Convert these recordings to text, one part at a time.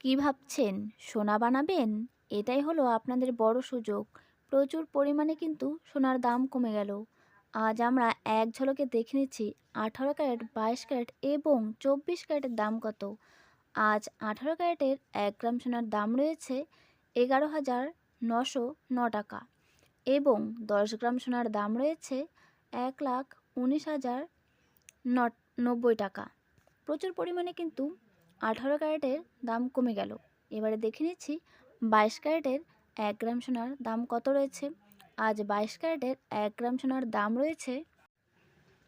কী ভাবছেন? সোনা বানাবেন? এটাই হলো আপনাদের বড় সুযোগ। প্রচুর পরিমাণে কিন্তু সোনার দাম কমে গেল। আজ আমরা এক ঝলকে দেখে নিচ্ছি আঠারো ক্যারেট, বাইশ ক্যারেট এবং চব্বিশ ক্যারেটের দাম কত। আজ আঠারো ক্যারেটের এক গ্রাম সোনার দাম রয়েছে এগারো হাজার নশো ন টাকা এবং দশ গ্রাম সোনার দাম রয়েছে এক লাখ উনিশ হাজার ন নব্বই টাকা। প্রচুর পরিমাণে কিন্তু আঠারো ক্যারেটের দাম কমে গেল। এবারে দেখে নিচ্ছি বাইশ ক্যারেটের এক গ্রাম সোনার দাম কত রয়েছে। আজ বাইশ ক্যারেটের এক গ্রাম সোনার দাম রয়েছে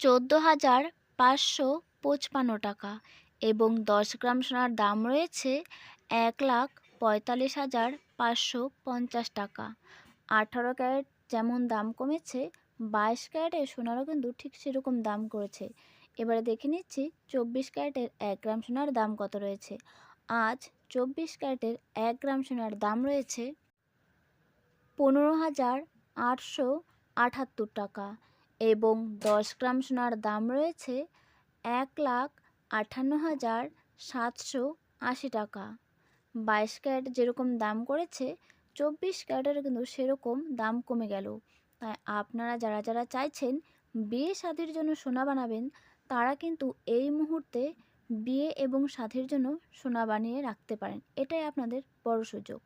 চোদ্দ হাজার পাঁচশো পঁচপান্ন টাকা এবং দশ গ্রাম সোনার দাম রয়েছে এক লাখ পঁয়তাল্লিশ হাজার পাঁচশো পঞ্চাশ টাকা। আঠারো ক্যারেট যেমন দাম কমেছে বাইশ ক্যারেটের সোনারও কিন্তু ঠিক সেরকম দাম করেছে। এবারে দেখে নিচ্ছি চব্বিশ ক্যারেটের এক গ্রাম সোনার দাম কত রয়েছে। আজ চব্বিশ ক্যারেটের এক গ্রাম সোনার দাম রয়েছে পনেরো হাজার আটশো আটাত্তর টাকা এবং দশ গ্রাম সোনার দাম রয়েছে এক লাখ আটান্ন হাজার সাতশো আশি টাকা। বাইশ ক্যারেট যেরকম দাম করেছে, চব্বিশ ক্যারেটের কিন্তু সেরকম দাম কমে গেল। তাই আপনারা যারা যারা চাইছেন বিয়ে সাধের জন্য সোনা বানাবেন, তারা কিন্তু এই মুহূর্তে বিয়ে এবং সাধের জন্য সোনা বানিয়ে রাখতে পারেন। এটাই আপনাদের বড় সুযোগ।